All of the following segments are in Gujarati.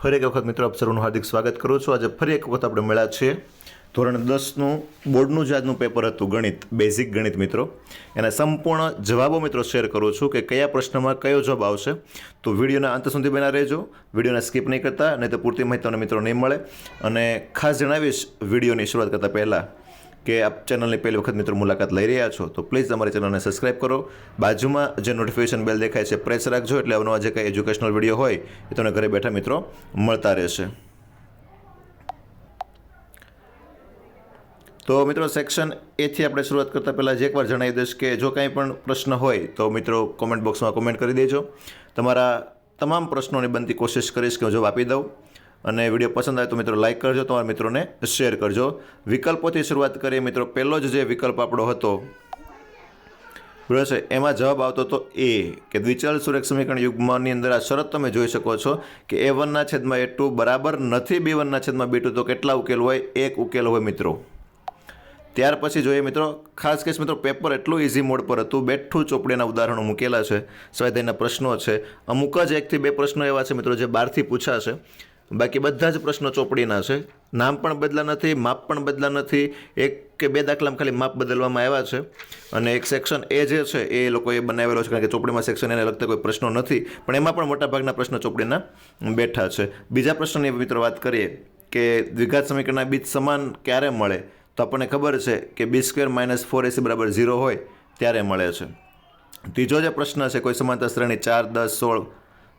ફરી એક વખત મિત્રો આપ સર્વનું હાર્દિક સ્વાગત કરું છું. આજે ફરી એક વખત આપણે મળ્યા છીએ. ધોરણ દસનું, બોર્ડનું જે આજનું પેપર હતું, ગણિત, બેઝિક ગણિત મિત્રો. એના સંપૂર્ણ જવાબો મિત્રો શેર કરું છું કે કયા પ્રશ્નમાં કયો જવાબ આવશે. તો વિડીયોના અંત સુધી બના રહેજો. વિડીયોને સ્કીપ નહીં કરતા, નહીં તો પૂરતી માહિતી તમને મિત્રો નહીં મળે. અને ખાસ જણાવીશ વિડીયોની શરૂઆત કરતાં પહેલાં કે આપ ચેનલની પહેલી વખત મિત્રો મુલાકાત લઈ રહ્યા છો, તો પ્લીઝ અમારી ચેનલને સબસ્ક્રાઇબ કરો. બાજુમાં જે નોટિફિકેશન બેલ દેખાય છે પ્રેસ રાખજો. એટલે અવનવા જે કંઈ એજ્યુકેશનલ વીડિયો હોય, એ તમને ઘરે બેઠા મિત્રો મળતા રહેશે. તો મિત્રો સેક્શન એથી આપણે શરૂઆત કરતાં પહેલાં જે એકવાર જણાવી દઈશ કે જો કાંઈ પણ પ્રશ્ન હોય, તો મિત્રો કોમેન્ટ બોક્સમાં કોમેન્ટ કરી દેજો. તમારા તમામ પ્રશ્નોની બનતી કોશિશ કરીશ કે હું જવાબ આપી દઉં. અને વીડિયો પસંદ આવે તો મિત્રો લાઇક કરજો, તમારા મિત્રોને શેર કરજો. વિકલ્પોથી શરૂઆત કરીએ મિત્રો, પહેલો જ જે વિકલ્પ આપણો હતો, બરાબર છે, એમાં જવાબ આવતો હતો એ કે દ્વિચલ સુરેખ સમીકરણ યુગ્મની અંદર આ શરત તમે જોઈ શકો છો કે એ વનના છેદમાં એ ટુ બરાબર નથી, બી વનના છેદમાં બી ટુ, તો કેટલા ઉકેલ હોય? એક ઉકેલ હોય મિત્રો. ત્યાર પછી જોઈએ મિત્રો, ખાસ કેસ મિત્રો પેપર એટલું ઇઝી મોડ પર હતું બેઠું ચોપડીના ઉદાહરણો મૂકેલા છે સ્વાધ્યાયના પ્રશ્નો છે. અમુક જ એકથી બે પ્રશ્નો એવા છે મિત્રો, જે બહારથી પૂછાશે. બાકી બધા જ પ્રશ્નો ચોપડીના છે. નામ પણ બદલા નથી, માપ પણ બદલા નથી. એક કે બે દાખલામાં ખાલી માપ બદલવામાં આવ્યા છે. અને એક સેક્શન એ જે છે, એ લોકોએ બનાવેલો છે, કારણ કે ચોપડીમાં સેક્શન એને લગતા કોઈ પ્રશ્નો નથી. પણ એમાં પણ મોટાભાગના પ્રશ્નો ચોપડીના બેઠા છે. બીજા પ્રશ્નની મિત્રો વાત કરીએ કે દ્વિઘાત સમીકરણના બીજ સમાન ક્યારે મળે? તો આપણને ખબર છે કે B square minus four AC બરાબર ઝીરો હોય, ત્યારે મળે છે. ત્રીજો જે પ્રશ્ન છે, કોઈ સમાંતર શ્રેણી ચાર, દસ, સોળ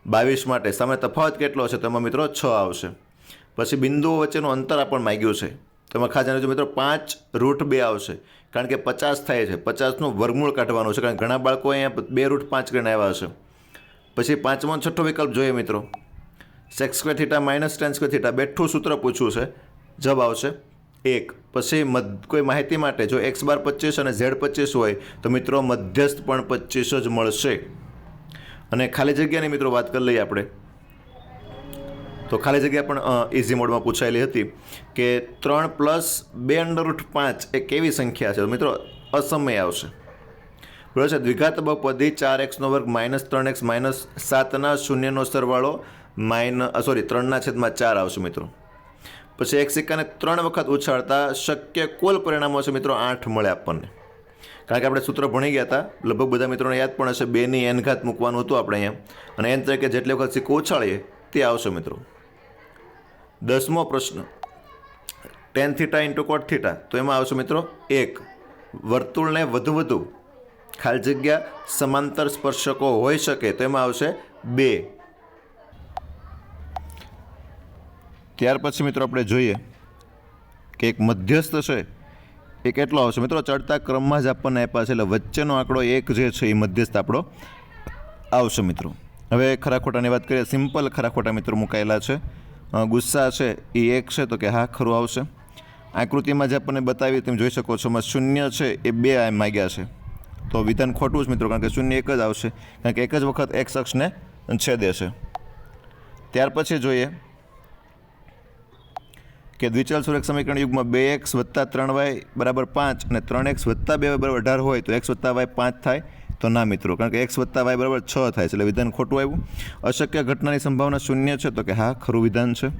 બાવીસ માટે. સામે તફાવત કેટલો છે? તેમાં મિત્રો છ આવશે. પછી બિંદુઓ વચ્ચેનું અંતર આપણને માગ્યું છે. તેમાં ખાસ જાણજો મિત્રો, પાંચ રૂટ બે આવશે. કારણ કે પચાસ થાય છે. પચાસનું વર્ગમૂળ કાઢવાનું છે. કારણ ઘણા બાળકો અહીંયા બે રૂટ પાંચ કરીને આવ્યા છે પછી પાંચમો છઠ્ઠો વિકલ્પ જોઈએ મિત્રો. Sec square theta minus tan square theta બેઠું સૂત્ર પૂછ્યું છે. જવાબ આવશે એક. પછી મધ, કોઈ માહિતી માટે જો એક્સ બાર પચીસ અને ઝેડ પચીસ હોય, તો મિત્રો મધ્યસ્થ પણ પચીસ જ મળશે. અને ખાલી જગ્યાની મિત્રો વાત કરી લઈએ આપણે. તો ખાલી જગ્યા પણ ઇઝી મોડમાં પૂછાયેલી હતી કે ત્રણ પ્લસ બે અંડર રૂટ પાંચ એ કેવી સંખ્યા છે? મિત્રો, અસમય આવશે. બરાબર છે, દ્વિઘાત બહુપદી ચાર એક્સનો વર્ગ માઇનસ ત્રણ એક્સ માઇનસ સાતના શૂન્યનો સરવાળો માઇન સોરી ત્રણના છેદમાં ચાર આવશે મિત્રો. પછી એક સિક્કાને ત્રણ વખત ઉછાળતા શક્ય કુલ પરિણામો છે મિત્રો આઠ મળે આપણને. કારણ કે આપણે સૂત્ર ભણી ગયા હતા. લગભગ બધા મિત્રોને યાદ પણ હશે, બેની એન ઘાત મૂકવાનું હતું આપણે અહીંયા. અને એન તરીકે જેટલી વખત સિક્કો ઉછાળીએ તે આવશે મિત્રો. દસમો પ્રશ્ન. Tan theta into cot theta તો એમાં આવશે મિત્રો એક. વર્તુળને વધુ વધુ ખાલી જગ્યા સમાંતર સ્પર્શકો હોઈ શકે, તો એમાં આવશે બે. ત્યાર પછી મિત્રો આપણે જોઈએ કે એક મધ્યસ્થ છે એ કેટલો આવશે. મિત્રો, ચડતા ક્રમમાં જ આપણને આપ્યા છે. એટલે વચ્ચેનો આંકડો એક જે છે એ મધ્યસ્થ આપણો આવશે, મિત્રો. હવે ખરા ખોટાની વાત કરીએ. સિમ્પલ ખરા ખોટા મિત્રો, મુકાયેલા છે. ગુસ્સા છે એ એક છે, તો કે હા, ખરું આવશે. આકૃતિમાં જે આપણને બતાવી તમે જોઈ શકો છો, એમાં શૂન્ય છે એ બે આ માગ્યા છે. તો વિધાન ખોટું જ, મિત્રો, કારણ કે શૂન્ય એક જ આવશે. કારણ કે એક જ વખત એક શખ્સને છેદે છે. ત્યાર પછી જોઈએ કે દ્વિચલ સુરેખ સમીકરણ યુગમાં બે એક્સ વત્તા ત્રણ વાય બરાબર પાંચ અને ત્રણ એક્સ વત્તા બે બરાબર અઢાર હોય તો એક્સ વત્તા વાય પાંચ થાય. તો ના મિત્રો, કારણ કે એક્સ વત્તા વાય બરાબર છ થાય છે એટલે વિધાન ખોટું આવ્યું. અશક્ય ઘટનાની સંભાવના શૂન્ય છે તો કે હા, ખરું વિધાન છે.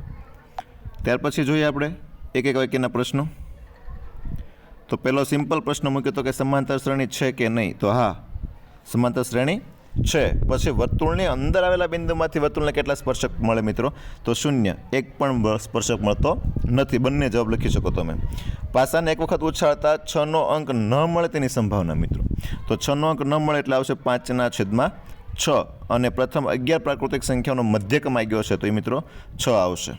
ત્યાર પછી જોઈએ આપણે એક એક વાક્યના પ્રશ્નો. તો પહેલો સિમ્પલ પ્રશ્ન મૂક્યો તો કે સમાંતર શ્રેણી છે કે નહીં? તો હા, સમાંતર શ્રેણી છે. પછી વર્તુળની અંદર આવેલા બિંદુમાંથી વર્તુળને કેટલા સ્પર્શક મળે મિત્રો? તો શૂન્ય. એક પણ સ્પર્શક મળતો નથી. બંને જવાબ લખી શકો તમે. પાસાને એક વખત ઉછાળતા છનો અંક ન મળે તેની સંભાવના મિત્રો. તો છનો અંક ન મળે એટલે આવશે પાંચના છેદમાં છ. અને પ્રથમ અગિયાર પ્રાકૃતિક સંખ્યાનો મધ્યક માગ્યો છે. તો એ મિત્રો છ આવશે.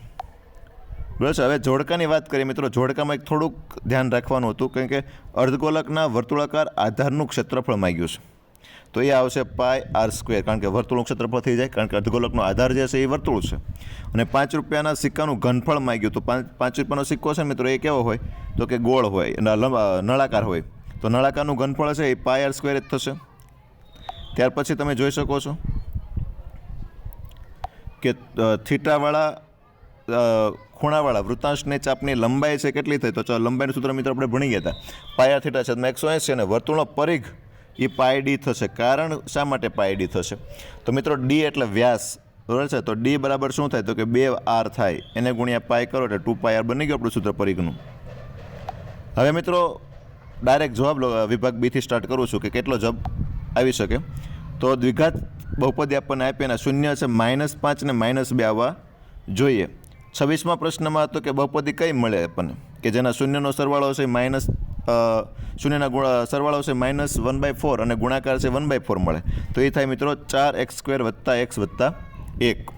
છે? હવે જોડકાની વાત કરીએ મિત્રો. જોડકામાં એક થોડુંક ધ્યાન રાખવાનું હતું. કારણ કે અર્ધગોલકના વર્તુળાકાર આધારનું ક્ષેત્રફળ માગ્યું છે. તો એ આવશે પાય આર સ્ક્વેર. કારણ કે વર્તુળનું ક્ષેત્રફળ થઈ જાય, કારણ કે અર્ધગોલકનો આધાર જે છે એ વર્તુળ છે. અને પાંચ રૂપિયાના સિક્કાનું ઘનફળ માગ્યું તો પાંચ પાંચ રૂપિયાનો સિક્કો છે મિત્રો, એ કેવો હોય? તો કે ગોળ હોય નળાકાર હોય. તો નળાકારનું ઘનફળ છે એ પાય આર સ્ક્વેર જ થશે. ત્યાર પછી તમે જોઈ શકો છો કે થીટાવાળા ખૂણાવાળા વૃતાંશની ચાપની લંબાઈ છે કેટલી થઈ? તો ચાલો, લંબાઈનું સૂત્ર મિત્રો આપણે ભણી ગયા હતા. પાયા, થીટા છેદમાં એકસો એંસી અને વર્તુળનો પરિઘ એ પાય ડી થશે. કારણ શા માટે પાય ડી થશે? તો મિત્રો, ડી એટલે વ્યાસ. બરાબર છે? તો ડી બરાબર શું થાય? તો કે બે આર થાય. એને ગુણ્યા પાય કરો એટલે ટુ પાય આર બની ગયું આપણું સૂત્ર પરિઘનું. હવે મિત્રો, ડાયરેક્ટ જવાબ વિભાગ બીથી સ્ટાર્ટ કરું છું કે કેટલો જવાબ આવી શકે. તો દ્વિઘાત બહુપદી આપણને આપી એના શૂન્ય છે, માઇનસ પાંચ ને માઇનસ બે આવવા જોઈએ. છવ્વીસમાં પ્રશ્નમાં હતો કે બહુપદી કઈ મળે આપણને? કે જેના શૂન્યનો સરવાળો છે માઇનસ શૂન્યના ગુણ સરવાળો છે માઇનસ વન બાય ફોર અને ગુણાકાર છે વન બાય ફોર મળે. તો એ થાય મિત્રો ચાર એક્સ સ્ક્વેર વત્તા એક્સ વત્તા એક.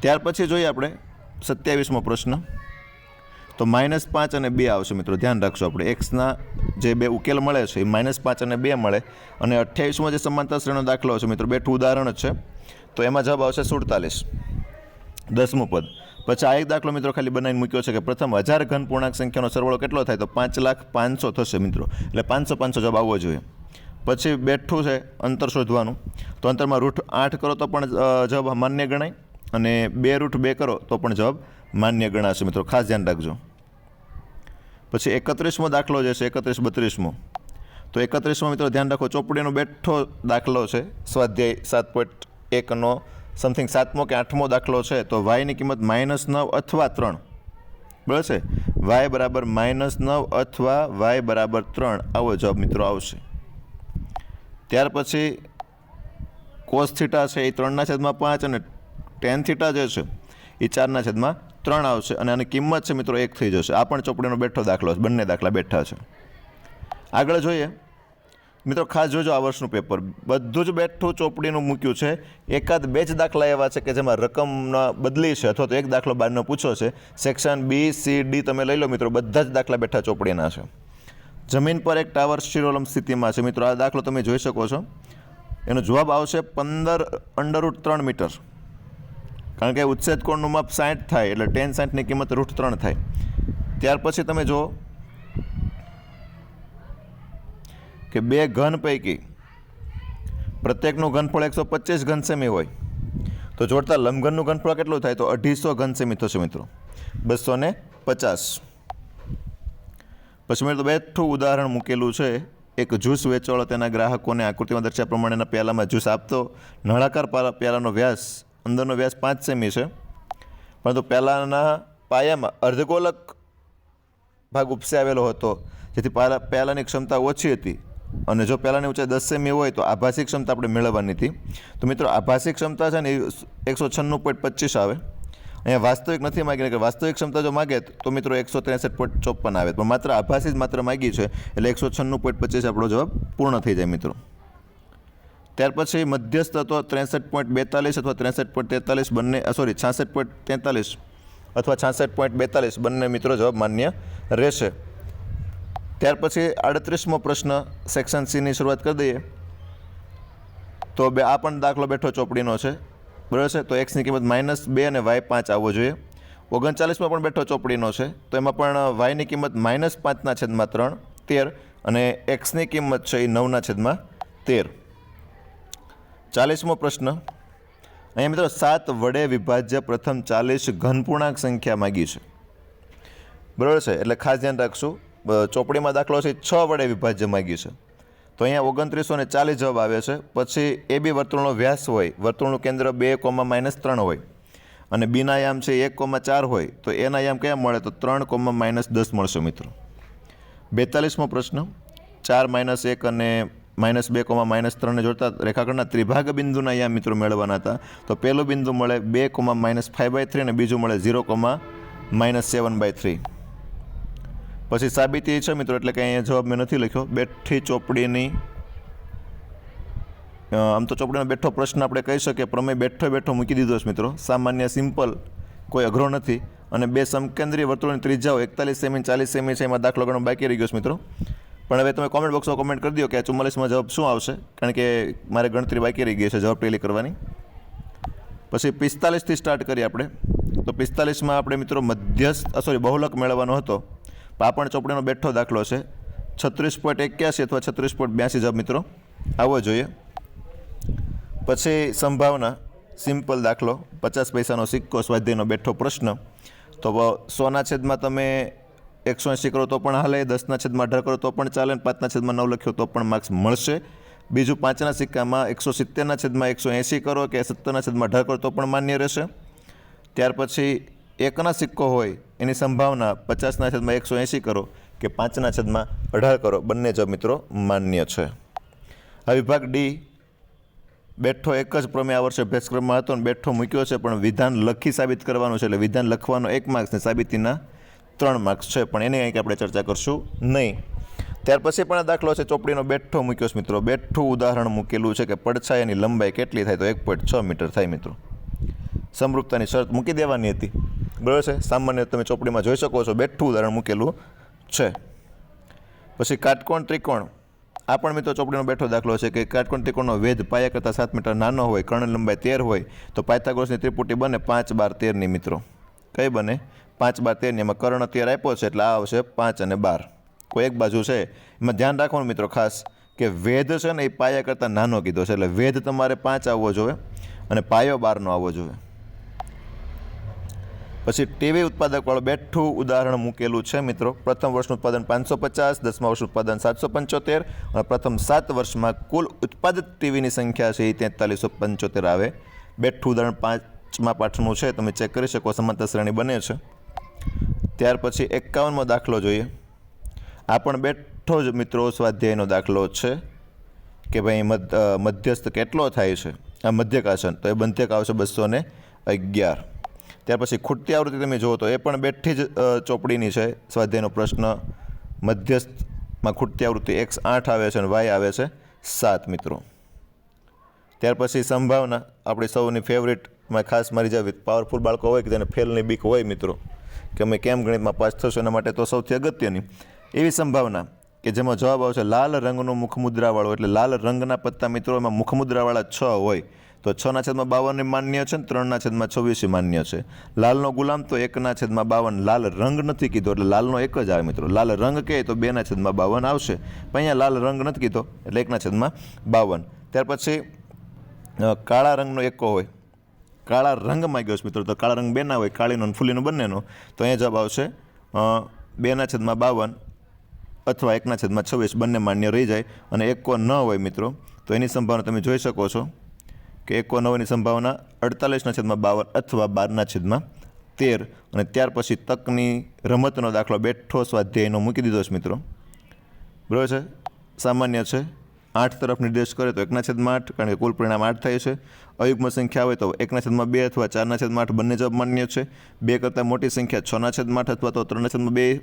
ત્યાર પછી જોઈએ આપણે સત્યાવીસમો પ્રશ્ન. તો માઇનસ પાંચ અને બે આવશે મિત્રો. ધ્યાન રાખશો આપણે. એક્સના જે બે ઉકેલ મળે છે એ માઇનસ પાંચ અને બે મળે. અને અઠ્યાવીસમાં જે સમાનતા શ્રેણીનો દાખલો છે મિત્રો બેઠું ઉદાહરણ છે. તો એમાં જવાબ આવશે સુડતાલીસ. દસમું પદ. પછી આ એક દાખલો મિત્રો ખાલી બનાવીને મૂક્યો છે કે પ્રથમ હજાર ઘન પૂર્ણાંક સંખ્યાનો સરવાળો કેટલો થાય તો પાંચ લાખ પાંચસો થશે મિત્રો. એટલે પાંચસો પાંચસો જવાબ આવવો જોઈએ. પછી બેઠું છે અંતર શોધવાનું. તો અંતરમાં રૂટ આઠ કરો તો પણ જવાબ માન્ય ગણાય. અને બે રૂટ બે કરો તો પણ જવાબ માન્ય ગણાશે મિત્રો. ખાસ ધ્યાન રાખજો. પછી એકત્રીસમો દાખલો જે છે, એકત્રીસ બત્રીસમો. તો એકત્રીસમો મિત્રો ધ્યાન રાખો, ચોપડીનો બેઠો દાખલો છે. સ્વાધ્યાય સાત પોઈન્ટ એકનો સમથિંગ સાતમો કે આઠમો દાખલો છે, તો વાયની કિંમત માઇનસ નવ અથવા ત્રણ. બરાબર છે? વાય બરાબર માઇનસ નવ અથવા વાય બરાબર ત્રણ. આવો જવાબ મિત્રો આવશે. ત્યાર પછી કોસ થીટા છે એ ત્રણના છેદમાં પાંચ અને ટેન થીટા જે છે, એ ચારના છેદમાં ત્રણ આવશે અને આની કિંમત છે મિત્રો એક થઈ જશે. આ પણ ચોપડીનો બેઠો દાખલો છે. બંને દાખલા બેઠા છે. આગળ જોઈએ. મિત્રો, ખાસ જોજો આ વર્ષનું પેપર બધું જ બેઠું ચોપડીનું મૂક્યું છે. એકાદ બે જ દાખલા એવા છે કે જેમાં રકમના બદલી છે અથવા તો એક દાખલો બહારનો પૂછો છે. સેક્શન બી સી ડી તમે લઈ લો મિત્રો, બધા જ દાખલા બેઠા ચોપડીના છે. જમીન પર એક ટાવર શિરોલમ સ્થિતિમાં છે. મિત્રો, આ દાખલો તમે જોઈ શકો છો. એનો જવાબ આવશે પંદર અંડરરૂટ ત્રણ મીટર. કારણ કે ઉચ્છેદ કોણનું માપ સાઠ થાય, એટલે ટેન સાઠની કિંમત રૂટ ત્રણ થાય. ત્યાર પછી તમે જુઓ. કે બે ઘન પૈકી. પ્રત્યેકનું ઘનફળ એકસો પચીસ ઘન સેમી હોય. તો જોડતા લંબઘનનું ઘનફળ કેટલું થાય? તો અઢીસો ઘન સેમી થશે મિત્રો. બસો ને પચાસ. પછી તો બેઠું ઉદાહરણ મૂકેલું છે. એક જ્યુસ વેચવાળો તેના ગ્રાહકોને આકૃતિમાં દર્શાવ્યા પ્રમાણેના પ્યાલામાં જ્યુસ આપતો. નળાકાર પ્યાલાનો વ્યાસ, અંદરનો વ્યાસ પાંચ સેમી છે. પરંતુ પ્યાલાના પાયામાં અર્ધગોલક ભાગ ઉપસે આવેલો હતો. જેથી પ્યાલાની ક્ષમતા ઓછી હતી. અને જો પહેલાંની ઊંચાઈ દસ સેમી હોય તો આભાસી ક્ષમતા આપણે મેળવવાની હતી. તો મિત્રો, આભાસી ક્ષમતા છે ને એકસો છન્નું પોઈન્ટ પચીસ આવે. અહીંયા વાસ્તવિક નથી માગી કે વાસ્તવિક ક્ષમતા જો માગે તો મિત્રો એકસો ત્રેસઠ પોઈન્ટ ચોપન આવે. પણ માત્ર આભાસી જ માત્ર માગી છે, એટલે એકસો છન્નું પોઈન્ટ પચીસ આપણો જવાબ પૂર્ણ થઈ જાય મિત્રો. ત્યાર પછી મધ્યસ્થ અથવા ત્રેસઠ પોઈન્ટ બેતાલીસ અથવા ત્રેસઠ પોઈન્ટ તેતાલીસ બંને સોરી છાસઠ પોઈન્ટ તેતાલીસ અથવા છાસઠ પોઈન્ટ બેતાલીસ બંને મિત્રો જવાબ માન્ય રહેશે. ત્યાર પછી આડત્રીસમો પ્રશ્ન સેક્શન સીની શરૂઆત કરી દઈએ. તો બે આ પણ દાખલો બેઠો ચોપડીનો છે. બરાબર છે? તો એક્સની કિંમત માઇનસ બે અને વાય પાંચ આવવો જોઈએ. ઓગણચાલીસમાં પણ બેઠો ચોપડીનો છે. તો એમાં પણ વાયની કિંમત માઇનસ પાંચના છેદમાં ત્રણ, તેર અને એક્સની કિંમત છે એ નવના છેદમાં તેર. ચાલીસમો પ્રશ્ન. અહીંયા મિત્રો સાત વડે વિભાજ્ય પ્રથમ ચાલીસ ઘનપૂર્ણાંક સંખ્યા માગી છે. બરાબર છે? એટલે ખાસ ધ્યાન રાખશું. ચોપડીમાં દાખલો છે, છ વડે વિભાજ્ય માગ્યું છે. તો અહીંયા ઓગણત્રીસો ને ચાલીસ જવાબ આવે છે. પછી એ બી વર્તુળનો વ્યાસ હોય, વર્તુળનું કેન્દ્ર બે કોમા માઇનસ ત્રણ હોય અને બીના યામ છે એક કોમા ચાર હોય, તો એના યામ કયા મળે? તો ત્રણ કોમા માઇનસ દસ મળશે મિત્રો. બેતાલીસમો પ્રશ્ન. ચાર માઇનસ એક અને માઇનસ બે કોમા માઇનસ ત્રણને જોડતા રેખાખંડના ત્રિભાગ બિંદુના યામ મિત્રો મેળવવાના હતા. તો પહેલું બિંદુ મળે બે comma minus five by three અને બીજું મળે zero comma minus seven by three. પછી સાબિતી છે મિત્રો, એટલે કે અહીંયા જવાબ મેં નથી લખ્યો. બેઠી ચોપડીની આમ તો ચોપડીનો બેઠો પ્રશ્ન આપણે કહી શકીએ પ્રમેય બેઠો બેઠો મૂકી દીધો છે મિત્રો. સામાન્ય, સિમ્પલ, કોઈ અઘરો નથી. અને બે સમકેન્દ્રીય વર્તુળની ત્રિજ્યાઓ, એકતાલીસ સેમી, ચાલીસ સેમી છે, એમાં દાખલો ગણો બાકી રહી ગયો છે મિત્રો. પણ હવે તમે કોમેન્ટ બોક્સમાં કોમેન્ટ કરી દો કે ચુમ્માલીસમાં જવાબ શું આવશે? કારણ કે મારે ગણતરી બાકી રહી ગઈ છે જવાબ ટેલી કરવાની. પછી પિસ્તાલીસથી સ્ટાર્ટ કરીએ આપણે. તો પિસ્તાલીસમાં આપણે મિત્રો મધ્યસ્થ સોરી બહુલક મેળવવાનો હતો. પાપણ ચોપડીનો બેઠો દાખલો છે. છત્રીસ પોઈન્ટ એક્યાસી અથવા છત્રીસ પોઈન્ટ બ્યાસી જવાબ મિત્રો. આવવો જોઈએ. પછી સંભાવના, સિમ્પલ દાખલો, પચાસ પૈસાનો સિક્કો, સ્વાધ્યાયનો બેઠો પ્રશ્ન. તો સોના છેદમાં તમે એકસો એંસી કરો તો પણ હાલે, દસના છેદમાં અઢાર કરો તો પણ ચાલે પાંચના છેદમાં નવ લખ્યો તો પણ માર્ક્સ મળશે. બીજું પાંચના સિક્કામાં એકસો સિત્તેરના છેદમાં એકસો એંસી કરો કે સત્તરના છેદમાં અઢાર કરો તો પણ માન્ય રહેશે. ત્યાર પછી એકના સિક્કો હોય, એની સંભાવના પચાસના છેદમાં એકસો એંસી કરો કે પાંચના છેદમાં અઢાર કરો. બંને જ મિત્રો માન્ય છે. આ વિભાગ ડી બેઠો એક જ પ્રમેય આ વર્ષે અભ્યાસક્રમમાં હતો અને બેઠો મૂક્યો છે, પણ વિધાન લખી સાબિત કરવાનું છે, એટલે વિધાન લખવાનો એક માર્ક્સ ને સાબિતીના ત્રણ માર્ક્સ છે, પણ એની કંઈક આપણે ચર્ચા કરશું નહીં. ત્યાર પછી પણ દાખલો છે, ચોપડીનો બેઠો મૂક્યો છે મિત્રો. બેઠું ઉદાહરણ મૂકેલું છે કે પડછાયાની લંબાઈ કેટલી થાય? તો એક પોઈન્ટ છ મીટર થાય મિત્રો. સમૃદ્ધતાની શરત મૂકી દેવાની હતી. બરાબર છે? સામાન્ય તમે ચોપડીમાં જોઈ શકો છો. બેઠું ઉદાહરણ મૂકેલું છે. પછી કાટકોણ ત્રિકોણ. આ પણ મિત્રો ચોપડીનો બેઠો દાખલો છે કે કાટકોણ ત્રિકોણનો વેધ પાયા કરતાં સાત મીટર નાનો હોય, કર્ણ લંબાઈ તેર હોય, તો પાયથાગોરસની ત્રિપુટી બને પાંચ બાર તેરની મિત્રો. કઈ બને? પાંચ બાર તેરની. એમાં કર્ણ તેર આપ્યો છે એટલે આ આવશે પાંચ અને બાર. કોઈ એક બાજુ છે. એમાં ધ્યાન રાખવાનું મિત્રો ખાસ કે વેધ છે ને એ પાયા કરતાં નાનો કીધો છે. એટલે વેધ તમારે પાંચ આવવો જોઈએ અને પાયો બારનો આવવો જોઈએ. પછી ટીવી ઉત્પાદકવાળું બેઠું ઉદાહરણ મૂકેલું છે, મિત્રો. પ્રથમ વર્ષનું ઉત્પાદન પાંચસો પચાસ, દસમા વર્ષનું ઉત્પાદન સાતસો પંચોતેર અને પ્રથમ સાત વર્ષમાં કુલ ઉત્પાદિત ટીવીની સંખ્યા છે એ તેતાલીસો પંચોતેર આવે. બેઠું ઉદાહરણ પાંચમા પાઠનું છે, તમે ચેક કરી શકો સમાંતર શ્રેણી બને છે. ત્યાર પછી એકાવનમો દાખલો જોઈએ. આ પણ બેઠો જ, મિત્રો, સ્વાધ્યાયનો દાખલો છે કે ભાઈ મધ્યસ્થ કેટલો થાય છે? આ મધ્યક આસન, તો એ મધ્યક આવશે બસો ને અગિયાર. ત્યાર પછી ખૂટતી આવૃત્તિ તમે જુઓ તો એ પણ બેઠી જ ચોપડીની છે. સ્વાધ્યાયનો પ્રશ્ન, મધ્યસ્થમાં ખૂટતી આવૃત્તિ એક્સ આઠ આવે છે અને વાય આવે છે સાત, મિત્રો. ત્યાર પછી સંભાવના. આપણી સૌની ફેવરેટમાં ખાસ મારી જાવી પાવરફુલ બાળકો હોય કે જેને ફેલની બીક હોય, મિત્રો, કે અમે કેમ ગણિતમાં પાસ થશું એના માટે તો સૌથી અગત્યની એવી સંભાવના કે જેમાં જવાબ આવશે લાલ રંગનું મુખમુદ્રાવાળો. એટલે લાલ રંગના પત્તા મિત્રો, એમાં મુખમુદ્રાવાળા છ હોય. તો છના છેદમાં બાવન માન્ય છે ને ત્રણના છેદમાં છવ્વીસ માન્ય છે. લાલનો ગુલામ તો એકના છેદમાં બાવન. લાલ રંગ નથી કીધો, એટલે લાલનો એક જ આવે મિત્રો. લાલ રંગ કહે તો બેના છેદમાં બાવન આવશે. પણ અહીંયા લાલ રંગ નથી કીધો, એટલે એકના છેદમાં બાવન. ત્યાર પછી કાળા રંગનો એકો હોય. કાળા રંગ માગ્યો છે મિત્રો, તો કાળા રંગ બેના હોય, કાળીનો અને ફૂલીનો બંનેનો. તો અહીંયા જવાબ આવશે બેના છેદમાં બાવન અથવા એકના છેદમાં છવ્વીસ બંને માન્ય રહી જાય અને એકો ન હોય મિત્રો. તો એની સંભાવના તમે જોઈ શકો છો. કે એકો નવની સંભાવના અડતાલીસના છેદમાં બાવન અથવા બારના છેદમાં તેર. અને ત્યાર પછી તકની રમતનો દાખલો બેઠો સ્વાધ્યાયનો મૂકી દીધો છે મિત્રો. બરાબર છે? સામાન્ય છે. આઠ તરફ નિર્દેશ કરે તો એકના છેદમાં આઠ, કારણ કે કુલ પરિણામ આઠ થાય છે. અયુગ્મ સંખ્યા હોય તો એકના છેદમાં બે અથવા ચારના છેદમાં આઠ બંને જવાબ માન્ય છે. બે કરતાં મોટી સંખ્યા છના છેદમાં આઠ અથવા તો ત્રણના છેદમાં બે.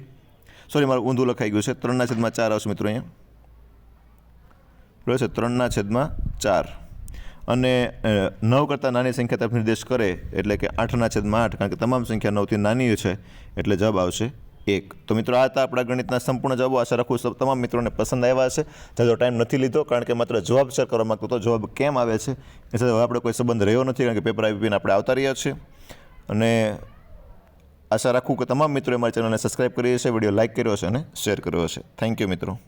સોરી મારું ઊંધું લખાઈ ગયું છે. ત્રણના છેદમાં ચાર આવશે મિત્રો અહીંયા. બરાબર છે? ત્રણના છેદમાં ચાર. અને નવ કરતાં નાની સંખ્યા તરફ નિર્દેશ કરે એટલે કે આઠના છેદમાં આઠ, કારણ કે તમામ સંખ્યા નવથી નાની છે, એટલે જવાબ આવશે એક. તો મિત્રો, આ હતા આપણા ગણિતના સંપૂર્ણ જવાબો. આશા રાખું છું તમામ મિત્રોને પસંદ આવ્યા હશે. જાજો ટાઈમ નથી લીધો, કારણ કે માત્ર જવાબ શેર કરવા માગતો તો જવાબ કેમ આવે છે? એ સાથે હવે આપણે કોઈ સંબંધ રહ્યો નથી, કારણ કે પેપર આવી આપણે આવતા રહ્યા છીએ. અને આશા રાખું કે તમામ મિત્રોએ મારી ચેનલને સબસ્ક્રાઈબ કરી હશે વીડિયો લાઇક કર્યો હશે અને શેર કર્યો હશે. થેન્ક યુ મિત્રો.